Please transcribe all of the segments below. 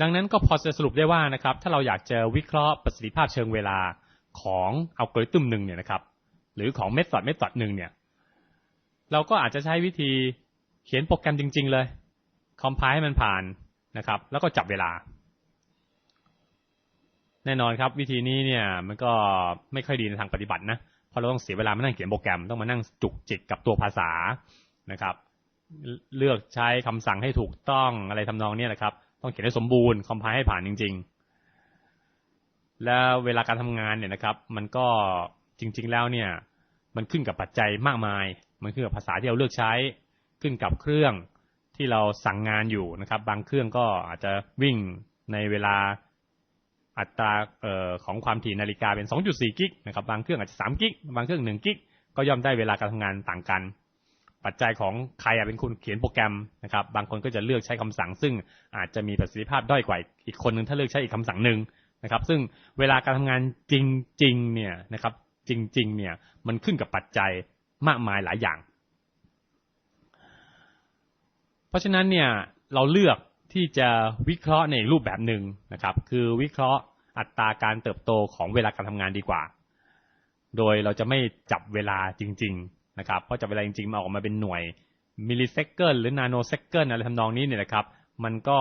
ดังนั้นก็พอจะสรุปได้ว่านะครับ ถ้าเราอยากจะวิเคราะห์ประสิทธิภาพเชิงเวลาของอัลกอริทึมหนึ่งเนี่ยนะครับ หรือของเมธอดเมธอดหนึ่งเนี่ย เราก็อาจจะใช้วิธีเขียนโปรแกรมจริง ๆ เลยคอมไพล์ให้มันผ่านนะครับ แล้วก็จับเวลา แน่นอนครับ วิธีนี้เนี่ยมันก็ไม่ค่อยดีในทางปฏิบัตินะเพราะเราต้องเสียเวลามานั่งเขียนโปรแกรมต้องมานั่งจุกจิกกับตัวภาษานะครับ เลือกใช้คำสั่งให้ถูกต้องอะไรทำนองนี้นะครับ ต้องเขียนให้สมบูรณ์คอมไพล์ให้ผ่านจริง ๆ แล้วเวลาการทำงานเนี่ยนะครับ มันก็จริง ๆ แล้วเนี่ย มันขึ้นกับปัจจัยมากมาย มันขึ้นกับภาษาที่เราเลือกใช้ ขึ้นกับเครื่องที่เราสั่งงานอยู่นะครับ บางเครื่องก็อาจจะวิ่งในเวลาอัตราออของความถี่นาฬิกาเป็น 2.4 กิกนะครับ บางเครื่องอาจจะ 3 กิก บางเครื่อง 1 กิก ก็ย่อมได้เวลาการทำงานต่างกัน ปัจจัยของใครเป็นคนเขียนโปรแกรมนะครับ บางคนก็จะเลือกใช้คำสั่ง ซึ่งอาจจะมีประสิทธิภาพด้อยกว่าอีกคนนึงถ้าเลือกใช้อีกคำสั่งหนึ่งนะครับ ซึ่งเวลาการทำงานจริงๆเนี่ยนะครับ จริง ๆ เนี่ยมันขึ้นกับปัจจัยมากมายหลายอย่าง เพราะฉะนั้นเนี่ยเราเลือกที่จะวิเคราะห์ในรูปแบบหนึ่งนะครับ คือวิเคราะห์อัตราการเติบโตของเวลาการทำงานดีกว่า โดยเราจะไม่จับเวลาจริง ๆ นะครับเพราะจับเวลาจริงๆมาออกมาเป็นหน่วยมิลลิเซคันหรือนาโนเซคันอะไรทำนองนี้เนี่ยนะครับ มันก็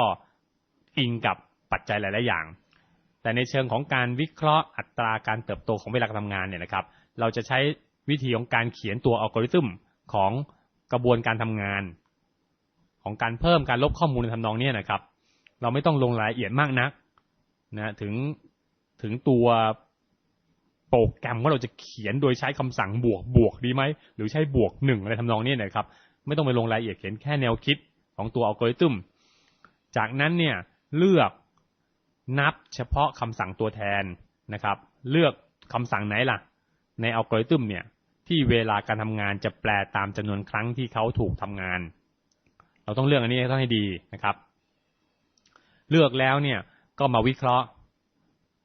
อิงกับปัจจัยหลาย ๆ อย่าง แต่ในเชิงของการวิเคราะห์อัตราการเติบโตของเวลาการทำงานเนี่ยนะครับ เราจะใช้วิธีของการเขียนตัวอัลกอริทึมของกระบวนการทำงาน ของการเพิ่มการลบข้อมูลในทำนองนี้นะครับ เราไม่ต้องลงรายละเอียดมากนักนะถึงถึงตัว โปรแกรมว่าเราจะเขียนโดยใช้คำสั่งบวกบวกดีไหม หรือใช้บวกหนึ่งอะไรทำนองนี้นะครับ ไม่ต้องไปลงรายละเอียดเขียนแค่แนวคิดของตัวอัลกอริทึมจากนั้นเนี่ยเลือกนับเฉพาะคำสั่งตัวแทนนะครับ เลือกคำสั่งไหนล่ะ ในอัลกอริทึมเนี่ยที่เวลาการทำงานจะแปลตามจำนวนครั้งที่เขาถูกทำงาน เราต้องเลือกอันนี้ต้องให้ดีนะครับ เลือกแล้วเนี่ยก็มาวิเคราะห์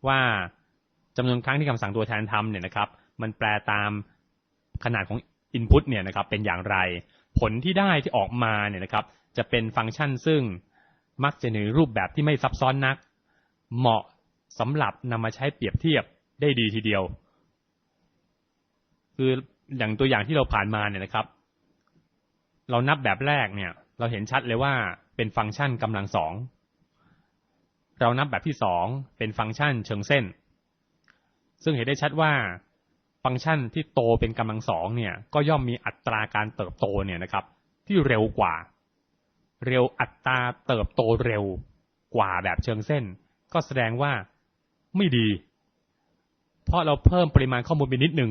ว่า จำนวนครั้งที่คำสั่งตัวแทนทำเนี่ยนะครับ มันแปลตามขนาดของ Input เนี่ยนะครับเป็นอย่างไร ผลที่ได้ที่ออกมาเนี่ยนะครับ จะเป็นฟังก์ชันซึ่งมักจะในรูปแบบที่ไม่ซับซ้อนนัก เหมาะสำหรับนำมาใช้เปรียบเทียบได้ดีทีเดียว คืออย่างตัวอย่างที่เราผ่านมาเนี่ยนะครับ เรานับแบบแรกเนี่ย เราเห็นชัดเลยว่าเป็นฟังก์ชันกำลังสองเรานับแบบที่สองเป็นฟังก์ชันเชิงเส้น ซึ่งเห็นได้ชัดว่าฟังก์ชันที่โตเป็นกำลังสองเนี่ย ก็ย่อมมีอัตราการเติบโตเนี่ยนะครับ ที่เร็วกว่า เร็วอัตราเติบโตเร็วกว่าแบบเชิงเส้น ก็แสดงว่าไม่ดี เพราะเราเพิ่มปริมาณข้อมูลไปนิดนึง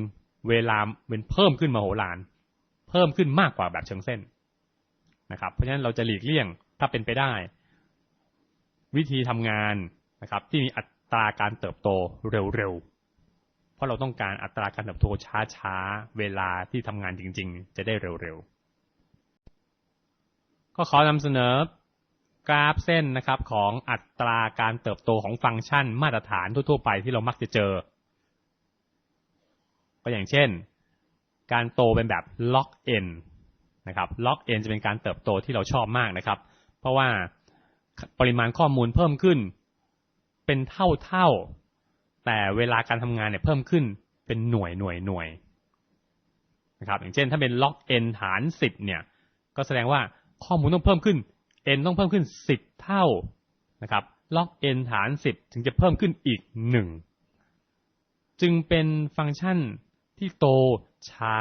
เวลาเป็นเพิ่มขึ้นมาโหฬารเพิ่มขึ้นมากกว่าแบบเชิงเส้นนะครับ เพราะฉะนั้นเราจะหลีกเลี่ยงถ้าเป็นไปได้ วิธีทำงานนะครับ ที่มีอัตราการเติบโตเร็วๆ ราะเราต้องการอัตราการเติบโตช้าๆ เวลาที่ทำงานจริงๆ จะได้เร็วๆ ก็ขอนำเสนอกราฟเส้นนะครับของอัตราการเติบโตของฟังก์ชันมาตรฐานทั่วๆ ไปที่เรามักจะเจอ ก็อย่างเช่น การโตเป็นแบบ log n นะครับ log n จะเป็นการเติบโตที่เราชอบมากนะครับ เพราะว่าปริมาณข้อมูลเพิ่มขึ้น เป็นเท่าเท่า แต่เวลาการทำงานเนี่ยเพิ่มขึ้นเป็นหน่วยหน่วยหน่วยนะครับอย่างเช่นถ้าเป็น log n ฐานสิบเนี่ย ก็แสดงว่าข้อมูลต้องเพิ่มขึ้น n ต้องเพิ่มขึ้นสิบเท่านะครับ log n ฐานสิบถึงจะเพิ่มขึ้นอีกหนึ่งจึงเป็นฟังก์ชันที่โตช้า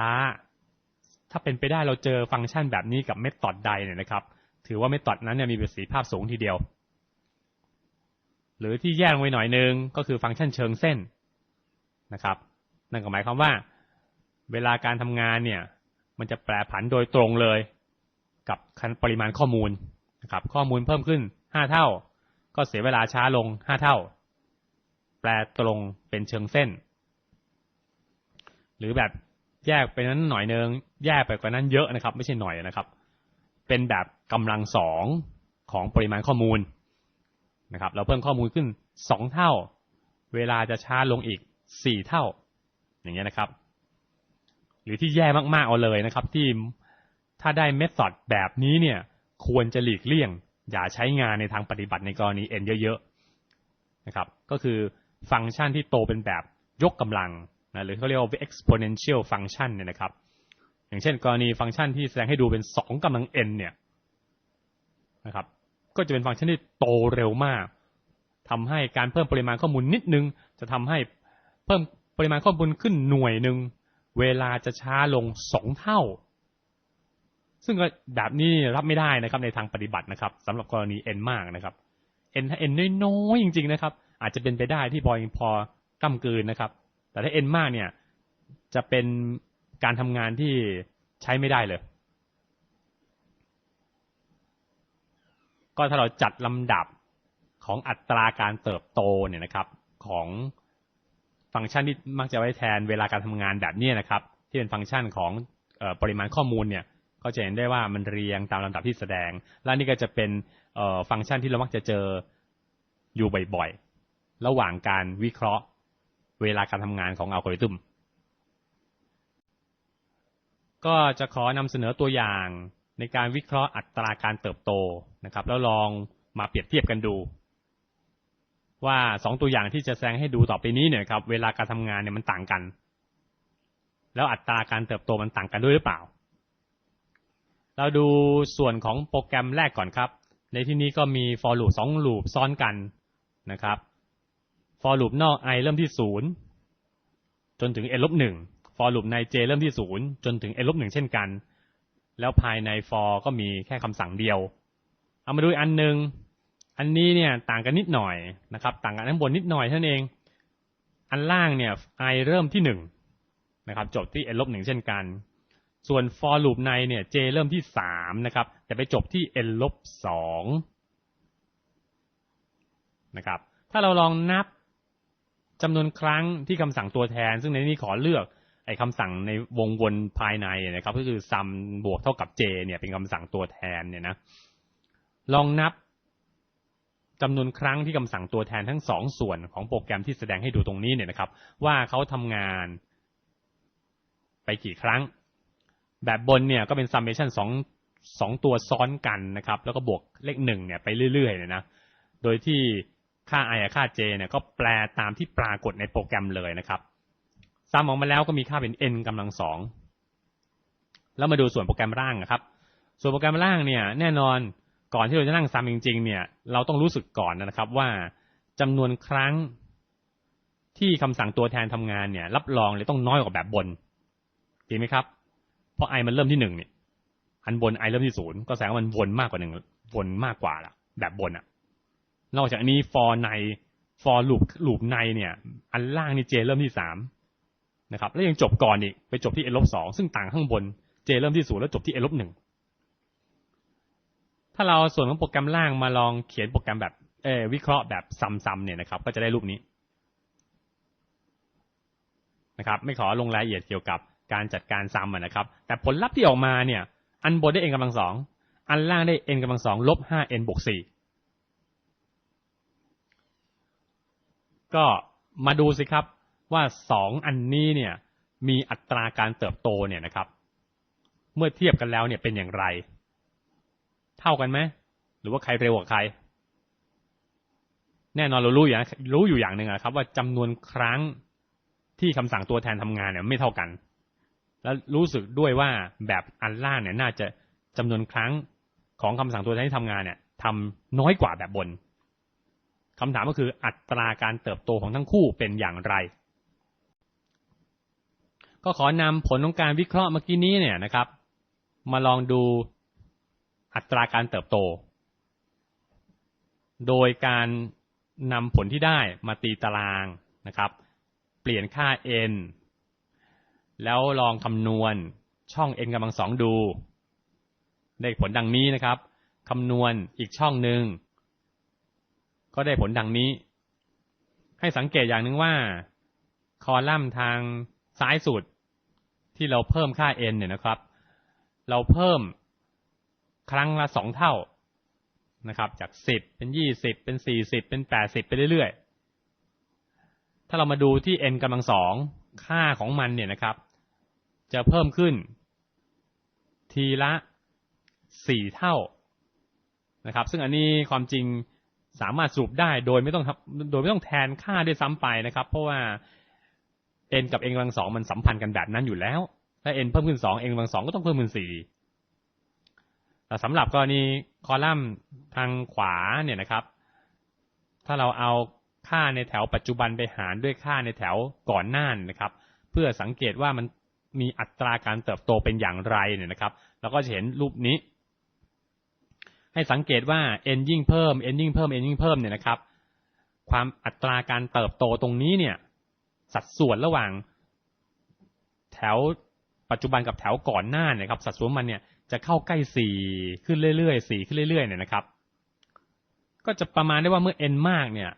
ถ้าเป็นไปได้เราเจอฟังก์ชันแบบนี้กับเมธอดใดเนี่ยนะครับ ถือว่าเมธอดนั้นเนี่ยมีประสิทธิภาพสูงทีเดียว หรือที่แยกลงไปหน่อยนึงก็คือฟังก์ชันเชิงเส้นนะครับ นั่นก็หมายความว่า เวลาการทำงานเนี่ย มันจะแปรผันโดยตรงเลย กับปริมาณข้อมูลนะครับ ข้อมูลเพิ่มขึ้นห้าเท่า ก็เสียเวลาช้าลงห้าเท่า แปลตรงเป็นเชิงเส้น หรือแบบแยกไปนั้นหน่อยนึงแยกไปกว่านั้นเยอะนะครับ ไม่ใช่หน่อยนะครับ เป็นแบบกำลังสองของปริมาณข้อมูล นะครับ เราเพิ่มข้อมูลขึ้นสองเท่า เวลาจะช้าลงอีกสี่เท่า อย่างเงี้ยนะครับ หรือที่แย่มากๆเอาเลยนะครับ ที่ถ้าได้เมธอดแบบนี้เนี่ย ควรจะหลีกเลี่ยง อย่าใช้งานในทางปฏิบัติในกรณี n เยอะๆนะครับ ก็คือฟังก์ชันที่โตเป็นแบบยกกำลังนะหรือเขาเรียกว่า exponential function เนี่ยนะครับ อย่างเช่น กรณีฟังก์ชันที่แสดงให้ดูเป็นสองกำลัง n เนี่ยนะครับ ก็จะเป็นฟังก์ชันที่โตเร็วมากทำให้การเพิ่มปริมาณข้อมูลนิดนึง จะทำให้เพิ่มปริมาณข้อมูลขึ้นหน่วยหนึ่งเวลาจะช้าลงสองเท่า ซึ่งก็แบบนี้รับไม่ได้นะครับในทางปฏิบัตินะครับสำหรับกรณี n มากนะครับ n ถ้า n น้อยๆจริง ๆนะครับ อาจจะเป็นไปได้ที่พอพอกำกืนนะครับ แต่ถ้า n มากเนี่ยจะเป็นการทำงานที่ใช้ไม่ได้เลย ก็ถ้าเราจัดลำดับของอัตราการเติบโตเนี่ยนะครับ ของฟังก์ชันที่มักจะไว้แทนเวลาการทำงานแบบนี้นะครับ ที่เป็นฟังก์ชันของออปริมาณข้อมูลเนี่ยก็จะเห็นได้ว่ามันเรียงตามลำดับที่แสดง และนี่ก็จะเป็นฟังก์ชันที่เรามักจะเจออยู่บ่อยๆ ระหว่างการวิเคราะห์เวลาการทำงานของอัลกอริทึมก็จะขอนำเสนอตัวอย่าง ในการวิเคราะห์อัตราการเติบโตนะครับ แล้วลองมาเปรียบเทียบกันดู ว่าสองตัวอย่างที่จะแสดงให้ดูต่อไปนี้เนี่ยครับ เวลาการทำงานเนี่ยมันต่างกัน แล้วอัตราการเติบโตมันต่างกันด้วยหรือเปล่า เราดูส่วนของโปรแกรมแรกก่อนครับ ในที่นี้ก็มี for loop สอง loop ซ้อนกันนะครับ for loop นอก i เริ่มที่ศูนย์จนถึง n ลบหนึ่ง for loop ใน j เริ่มที่ศูนย์จนถึง n ลบหนึ่งเช่นกัน แล้วภายใน for ก็มีแค่คำสั่งเดียว เอามาดูอันหนึ่งอันนี้เนี่ยต่างกันนิดหน่อยนะครับ ต่างกันข้างบนนิดหน่อยเท่านั้นเอง อันล่างเนี่ย i เริ่มที่หนึ่งนะครับ จบที่ n ลบหนึ่งเช่นกัน ส่วน for loop ในเนี่ย j เริ่มที่สามนะครับ แต่ไปจบที่ n ลบสองนะครับ ถ้าเราลองนับจำนวนครั้งที่คำสั่งตัวแทน ซึ่งในนี้ขอเลือก ไอ้คำสั่งในวงวนภายในนะครับ ก็คือ sum บวกเท่ากับ j เนี่ยเป็นคำสั่งตัวแทนเนี่ยนะ ลองนับจำนวนครั้งที่คำสั่งตัวแทนทั้งสองส่วนของโปรแกรมที่แสดงให้ดูตรงนี้เนี่ยนะครับ ว่าเขาทำงานไปกี่ครั้ง แบบบนเนี่ยก็เป็น summation สองสองตัวซ้อนกันนะครับ แล้วก็บวกเลขหนึ่งเนี่ยไปเรื่อยๆเนี่ยนะ โดยที่ค่า i กับค่า j เนี่ยก็แปลตามที่ปรากฏในโปรแกรมเลยนะครับ ซ้ำออกมาแล้วก็มีค่าเป็น n กำลังสองแล้วมาดูส่วนโปรแกรมร่างนะครับ ส่วนโปรแกรมร่างเนี่ยแน่นอนก่อนที่เราจะนั่งซ้ำจริง ๆ เนี่ย เราต้องรู้สึกก่อนนะครับว่าจำนวนครั้งที่คำสั่งตัวแทนทำงานเนี่ย รับรองเลยต้องน้อยกว่าแบบบนดีไหมครับ เพราะ i มันเริ่มที่หนึ่งเนี่ยอันบน i เริ่มที่ศูนย์ก็แสดงว่ามันวนมากกว่าหนึ่งวนมากกว่าละแบบบนอะนอกจากนี้ for ใน for loop loop ในเนี่ย อันล่างนี่ j เริ่มที่สาม นะครับแล้วยังจบก่อนอีกไปจบที่ n ลบสองซึ่งต่างข้างบน j เริ่มที่ศูนย์แล้วจบที่ n ลบหนึ่งถ้าเราส่วนของโปรแกรมล่างมาลองเขียนโปรแกรมแบบเอวิเคราะห์แบบซ้ำๆเนี่ยนะครับ ก็จะได้รูปนี้นะครับ ไม่ขอลงรายละเอียดเกี่ยวกับการจัดการซ้ำนะครับ แต่ผลลัพธ์ที่ออกมาเนี่ย อันบนได้ n กำลังสองอันล่างได้ n กำลังสองลบห้า n บวกสี่ก็มาดูสิครับ ว่าสองอันนี้เนี่ยมีอัตราการเติบโตเนี่ยนะครับ เมื่อเทียบกันแล้วเนี่ยเป็นอย่างไร เท่ากันไหมหรือว่าใครเร็วกว่าใคร แน่นอนเรารู้อย่างรู้อยู่อย่างหนึ่งนะครับ ว่าจำนวนครั้งที่คำสั่งตัวแทนทำงานเนี่ยไม่เท่ากัน แล้วรู้สึกด้วยว่าแบบอันล่างเนี่ยน่าจะจำนวนครั้งของคำสั่งตัวแทนที่ทำงานเนี่ยทำน้อยกว่าแบบบนคำถามก็คืออัตราการเติบโตของทั้งคู่เป็นอย่างไร ก็ขอนำผลของการวิเคราะห์เมื่อกี้นี้เนี่ยนะครับ มาลองดูอัตราการเติบโต โดยการนำผลที่ได้มาตีตารางนะครับ เปลี่ยนค่า n แล้วลองคำนวณช่อง n กำลังสองดู ได้ผลดังนี้นะครับคำนวณอีกช่องหนึ่งก็ได้ผลดังนี้ ให้สังเกตอย่างหนึ่งว่า คอลัมน์ทาง ซ้ายสุดที่เราเพิ่มค่า n เนี่ยนะครับ เราเพิ่มครั้งละสองเท่านะครับ จากสิบเป็นยี่สิบเป็นสี่สิบเป็นแปดสิบไปเรื่อยๆ ถ้าเรามาดูที่ n กำลังสองค่าของมันเนี่ยนะครับ จะเพิ่มขึ้น ทีละสี่เท่านะครับ ซึ่งอันนี้ความจริงสามารถสรุปได้โดยไม่ต้องโดยไม่ต้องแทนค่าด้วยซ้ำไปนะครับ เพราะว่า n กับ n กำลังสองมันสัมพันธ์กันแบบนั้นอยู่แล้ว ถ้า n เพิ่มขึ้นสอง n กำลังสองก็ต้องเพิ่มขึ้นสี่แต่สำหรับกรณีคอลัมน์ทางขวาเนี่ยนะครับ ถ้าเราเอาค่าในแถวปัจจุบันไปหารด้วยค่าในแถวก่อนหน้านะครับ เพื่อสังเกตว่ามันมีอัตราการเติบโตเป็นอย่างไรเนี่ยนะครับเราก็จะเห็นรูปนี้ ให้สังเกตว่า n ยิ่งเพิ่ม n ยิ่งเพิ่ม n ยิ่งเพิ่มเนี่ยนะครับ ความอัตราการเติบโตตรงนี้เนี่ย สัดส่วนระหว่างแถวปัจจุบันกับแถวก่อนหน้าเนี่ยครับสัดส่วนมันเนี่ยจะเข้าใกล้สี่ขึ้นเรื่อยๆสี่ขึ้นเรื่อยๆเนี่ยนะครับ ก็จะประมาณได้ว่าเมื่อ n มากเนี่ย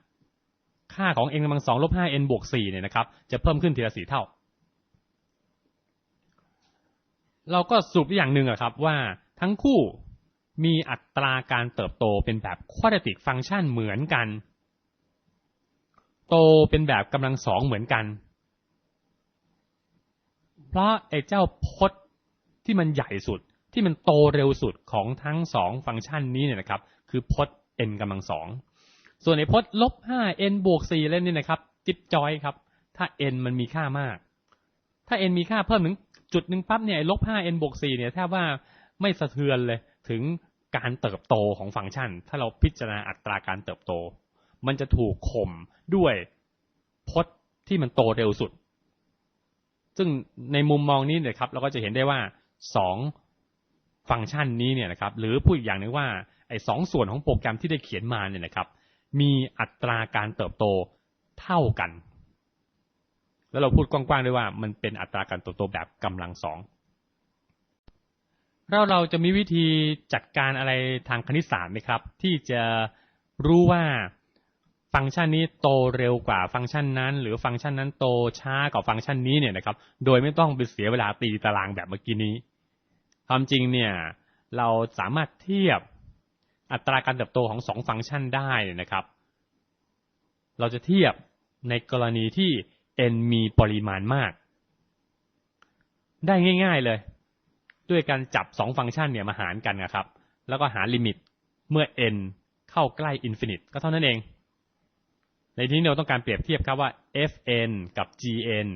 ค่าของ n กำลังสองลบห้า n บวกสี่เนี่ยนะครับ จะเพิ่มขึ้นทีละสี่เท่า เราก็สรุปอย่างหนึ่งอะครับว่าทั้งคู่มีอัตราการเติบโตเป็นแบบ quadratic function เหมือนกัน โตเป็นแบบกำลังสองเหมือนกัน เพราะไอ้เจ้าพจน์ที่มันใหญ่สุดที่มันโตเร็วสุดของทั้งสองฟังก์ชันนี้เนี่ยนะครับ คือพจน์ n กำลังสองส่วนไอ้พจน์ลบห้า n บวกสี่เล่นนี่นะครับจิ๊บจอยครับ ถ้า n มันมีค่ามาก ถ้า n มีค่าเพิ่มถึงจุดหนึ่งปั๊บเนี่ยลบห้า n บวกสี่เนี่ยแทบว่าไม่สะเทือนเลยถึงการเติบโตของฟังก์ชัน ถ้าเราพิจารณาอัตราการเติบโต มันจะถูกข่มด้วยพจน์ที่มันโตเร็วสุด ซึ่งในมุมมองนี้เนี่ยครับ เราก็จะเห็นได้ว่าสองฟังก์ชันนี้เนี่ยนะครับ หรือพูดอีกอย่างหนึ่งว่าไอ้สองส่วนของโปรแกรมที่ได้เขียนมาเนี่ยนะครับ มีอัตราการเติบโตเท่ากัน แล้วเราพูดกว้างๆด้วยว่ามันเป็นอัตราการเติบโตแบบกำลังสองเราเราจะมีวิธีจัดการอะไรทางคณิตศาสตร์ไหมครับ ที่จะรู้ว่า ฟังก์ชันนี้โตเร็วกว่าฟังก์ชันนั้น หรือฟังก์ชันนั้นโตช้ากว่าฟังก์ชันนี้เนี่ยนะครับ โดยไม่ต้องไปเสียเวลาตีตารางแบบเมื่อกี้นี้ ความจริงเนี่ยเราสามารถเทียบอัตราการเติบโตของสองฟังก์ชันได้นะครับ เราจะเทียบในกรณีที่ n มีปริมาณมาก ได้ง่าย ๆเลย ด้วยการจับสองฟังก์ชันเนี่ยมาหารกันนะครับ แล้วก็หาลิมิตเมื่อ n เข้าใกล้อินฟินิตก็เท่านั้นเอง ในที่นี้เราต้องการเปรียบเทียบครับว่า fn กับ gn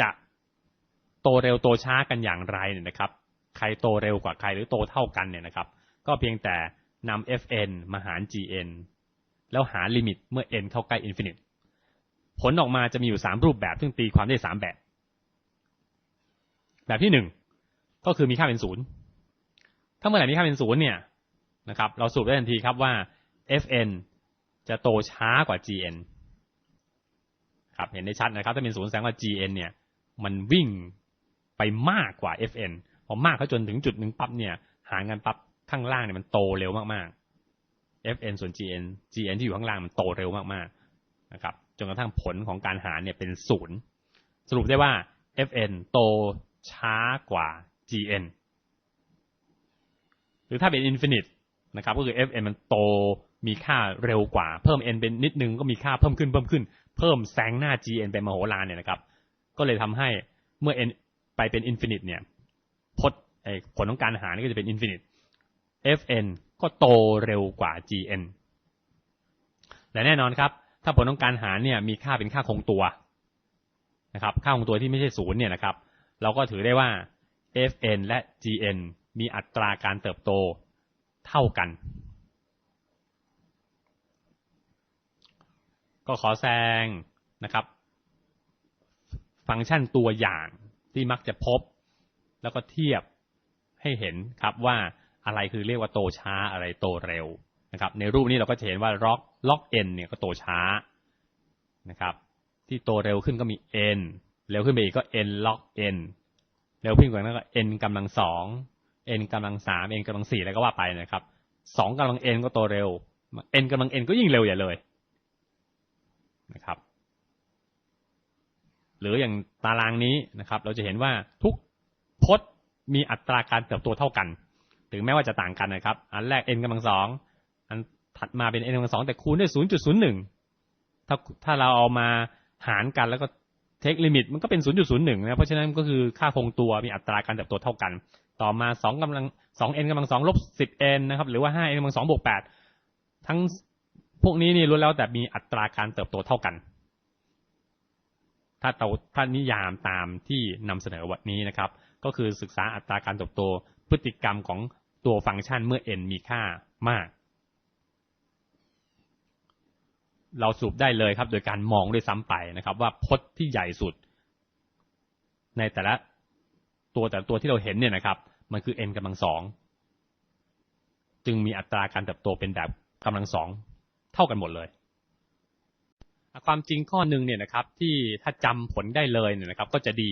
จะโตเร็วโตช้ากันอย่างไรเนี่ยนะครับ ใครโตเร็วกว่าใครหรือโตเท่ากันเนี่ยนะครับ ก็เพียงแต่นำ fn มาหาร gn แล้วหาลิมิตเมื่อ n เข้าใกล้อินฟินิต ผลออกมาจะมีอยู่สามรูปแบบ ซึ่งตีความได้สามแบบ แบบที่หนึ่งก็คือมีค่าเป็นศูนย์ถ้าเมื่อไหร่มีค่าเป็นศูนย์เนี่ยนะครับ เราสรุปได้ทันทีครับว่า fn จะโตช้ากว่า gn ครับเห็นได้ชัดนะครับถ้าเป็นศูนย์แสดงว่า gn เนี่ย มันวิ่งไปมากกว่า fn พอมากเขาจนถึงจุดหนึ่งปั๊บเนี่ย หารกันปั๊บข้างล่างเนี่ยมันโตเร็วมากๆ fn ส่วน gn gn ที่อยู่ข้างล่างมันโตเร็วมากๆนะครับจนกระทั่งผลของการหารเนี่ยเป็นศูนย์สรุปได้ว่า fn โตช้ากว่า gn หรือถ้าเป็น infinite น นะครับก็คือ fn มันโตมีค่าเร็วกว่า เพิ่ม n เป็นนิดนึงก็มีค่าเพิ่มขึ้นเพิ่มขึ้น เพิ่มแซงหน้า gn เป็นมโหฬารเนี่ยนะครับ ก็เลยทำให้เมื่อ n ไปเป็น infinite เนี่ยพจน์ผลของการหารนี่ก็จะเป็น infinite fn ก็โตเร็วกว่า gn และแน่นอนครับ ถ้าผลของการหารเนี่ยมีค่าเป็นค่าคงตัวนะครับค่าคงตัวที่ไม่ใช่ศูนย์เนี่ยนะครับ เราก็ถือได้ว่า fn และ gn มีอัตราการเติบโต เท่ากัน ก็ขอแซงนะครับ ฟังก์ชันตัวอย่างที่มักจะพบ แล้วก็เทียบให้เห็นครับว่าอะไรคือเรียกว่าโตช้าอะไรโตเร็วนะครับ ในรูปนี้เราก็จะเห็นว่าล็อกล็อก n เนี่ยก็โตช้านะครับ ที่โตเร็วขึ้นก็มี n เร็วขึ้นไปอีกก็ n ล็อก n เร็วขึ้นกว่านั้นก็ n กำลังสอง n กำลังสาม n กำลังสี่แล้วก็ว่าไปนะครับสองกำลัง n ก็โตเร็ว n กำลัง n ก็ยิ่งเร็วอย่าเลยนะครับ หรืออย่างตารางนี้นะครับ เราจะเห็นว่าทุกพจน์มีอัตราการเติบโตเท่ากัน ถึงแม้ว่าจะต่างกันนะครับ อันแรก n กำลังสองอันถัดมาเป็น n กำลังสองแต่คูณด้วยศูนย์จุดศูนย์หนึ่งถ้าถ้าเราเอามาหารกันแล้วก็เทคลิมิตมันก็เป็น 0.01 นะ เพราะฉะนั้นก็คือค่าคงตัวมีอัตราการเติบโตเท่ากัน ต่อมา2กำลัง 2n กำลัง2ลบ 10n นะครับ หรือว่า 5n กำลัง2บวก8ทั้งพวกนี้นี่ล้วนแล้วแต่มีอัตราการเติบโตเท่ากัน ถ้าเราถ้านิยามตามที่นำเสนอวันนี้นะครับ ก็คือศึกษาอัตราการเติบโตพฤติกรรมของตัวฟังก์ชันเมื่อ n มีค่ามาก เราสรุปได้เลยครับ โดยการมองด้วยซ้ำไปนะครับ ว่าพจน์ที่ใหญ่สุด ในแต่ละตัวแต่ละตัวที่เราเห็นเนี่ยนะครับ มันคือ n กำลังสองจึงมีอัตราการเติบโตเป็นแบบกำลังสองเท่ากันหมดเลยความจริงข้อหนึ่งเนี่ยนะครับ ที่ถ้าจำผลได้เลยเนี่ยนะครับ ก็จะดี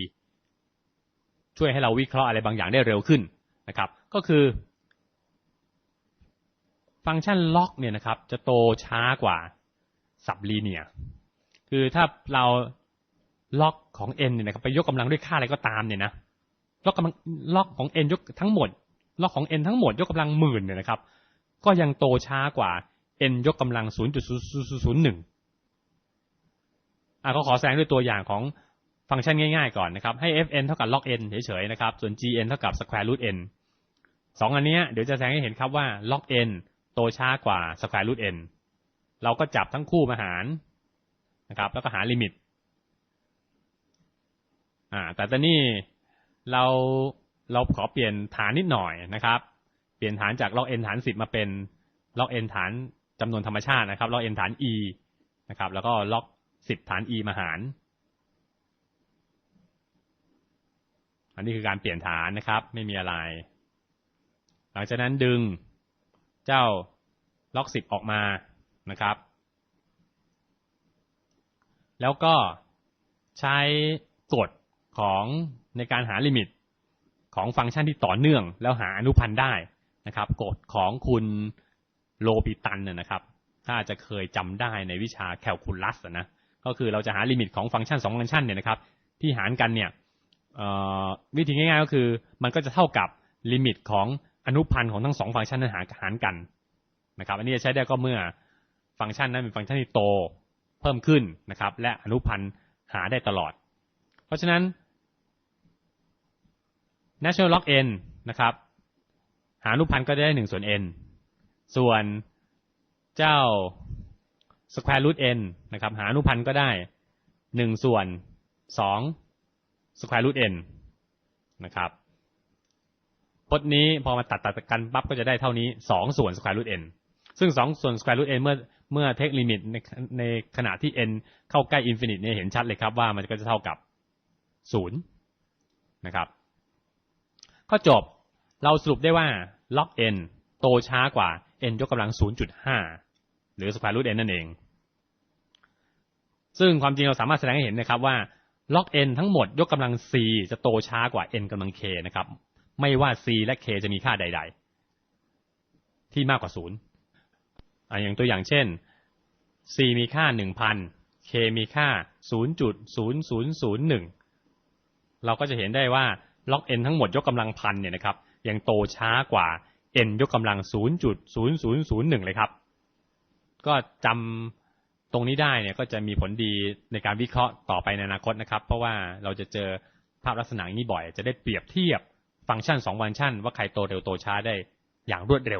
ช่วยให้เราวิเคราะห์อะไรบางอย่างได้เร็วขึ้นนะครับ ก็คือ ฟังก์ชันล็อกเนี่ยนะครับ จะโตช้ากว่าสับลีเนียคือถ้าเราล็อกของ n เนี่ยนะครับไปยกกำลังด้วยค่าอะไรก็ตามเนี่ยนะ ล็อกกำลังล็อกของ n ยกทั้งหมด ล็อกของ n ทั้งหมดยกกำลังหมื่นเนี่ยนะครับ ก็ยังโตช้ากว่า n ยกกำลัง 0.001อะก็ขอแสดงด้วยตัวอย่างของฟังก์ชันง่ายๆก่อนนะครับ ให้ fn เท่ากับ log n เฉยๆนะครับ ส่วน gn เท่ากับ square root n สองอันเนี้ยเดี๋ยวจะแสดงให้เห็นครับว่า log n โตช้ากว่า square root n เราก็จับทั้งคู่มาหารนะครับ แล้วก็หาลิมิต อ่า แต่ตอนนี้ เราเราขอเปลี่ยนฐานนิดหน่อยนะครับ เปลี่ยนฐานจาก log n ฐานสิบมาเป็น log n ฐานจำนวนธรรมชาตินะครับ log n ฐาน e นะครับ แล้วก็ log สิบฐาน e มาหาร อันนี้คือการเปลี่ยนฐานนะครับ ไม่มีอะไร หลังจากนั้นดึงเจ้า log สิบออกมานะครับ แล้วก็ใช้กฎของ ในการหาลิมิตของฟังก์ชันที่ต่อเนื่อง แล้วหาอนุพันธ์ได้นะครับ กฎของคุณโลปิตันนะครับ ถ้าจะเคยจำได้ในวิชาแคลคูลัสนะก็คือเราจะหาลิมิตของฟังก์ชันสองฟังก์ชันเนี่ยนะครับ ที่หารกันเนี่ยวิธีง่ายๆก็คือ มันก็จะเท่ากับลิมิตของอนุพันธ์ของทั้งสองฟังก์ชันนั้นหารหารกันนะครับ อันนี้จะใช้ได้ก็เมื่อฟังก์ชันนั้นเป็นฟังก์ชันที่โตเพิ่มขึ้นนะครับ และอนุพันธ์หาได้ตลอด เพราะฉะนั้น natural log n นะครับ หาอนุพันธ์ก็ได้หนึ่งส่วน n ส่วนเจ้า square root n นะครับ หาอนุพันธ์ก็ได้หนึ่งส่วนสอง square root n นะครับพจน์นี้พอมาตัดตัดกันปั๊บก็จะได้เท่านี้สองส่วน square root n ซึ่งสองส่วน square root n เมื่อเมื่อเทคลิมิตในในขณะที่ n เข้าใกล้อินฟินิตเนี่ยเห็นชัดเลยครับว่ามันก็จะเท่ากับศูนย์นะครับ ก็จบ เราสรุปได้ว่า log n โตช้ากว่า n ยกกำลัง 0.5 หรือ square root n นั่นเอง ซึ่งความจริงเราสามารถแสดงให้เห็นนะครับว่า log n ทั้งหมดยกกำลัง c จะโตช้ากว่า n กำลัง k นะครับ ไม่ว่า c และ k จะมีค่าใด ๆ ที่มากกว่าศูนย์อย่างตัวอย่างเช่น c มีค่า 1,000 k มีค่า 0.0001 เราก็จะเห็นได้ว่า ล็อก n ทั้งหมดยกกำลังพันเนี่ยนะครับยังโตช้ากว่า n ยกกำลัง 0.0001 เลยครับ ก็จำตรงนี้ได้เนี่ยก็จะมีผลดีในการวิเคราะห์ต่อไปในอนาคตนะครับ เพราะว่าเราจะเจอภาพลักษณะนี้บ่อย จะได้เปรียบเทียบฟังก์ชัน 2 ฟังก์ชัน ว่าใครโตเร็วโตช้าได้อย่างรวดเร็ว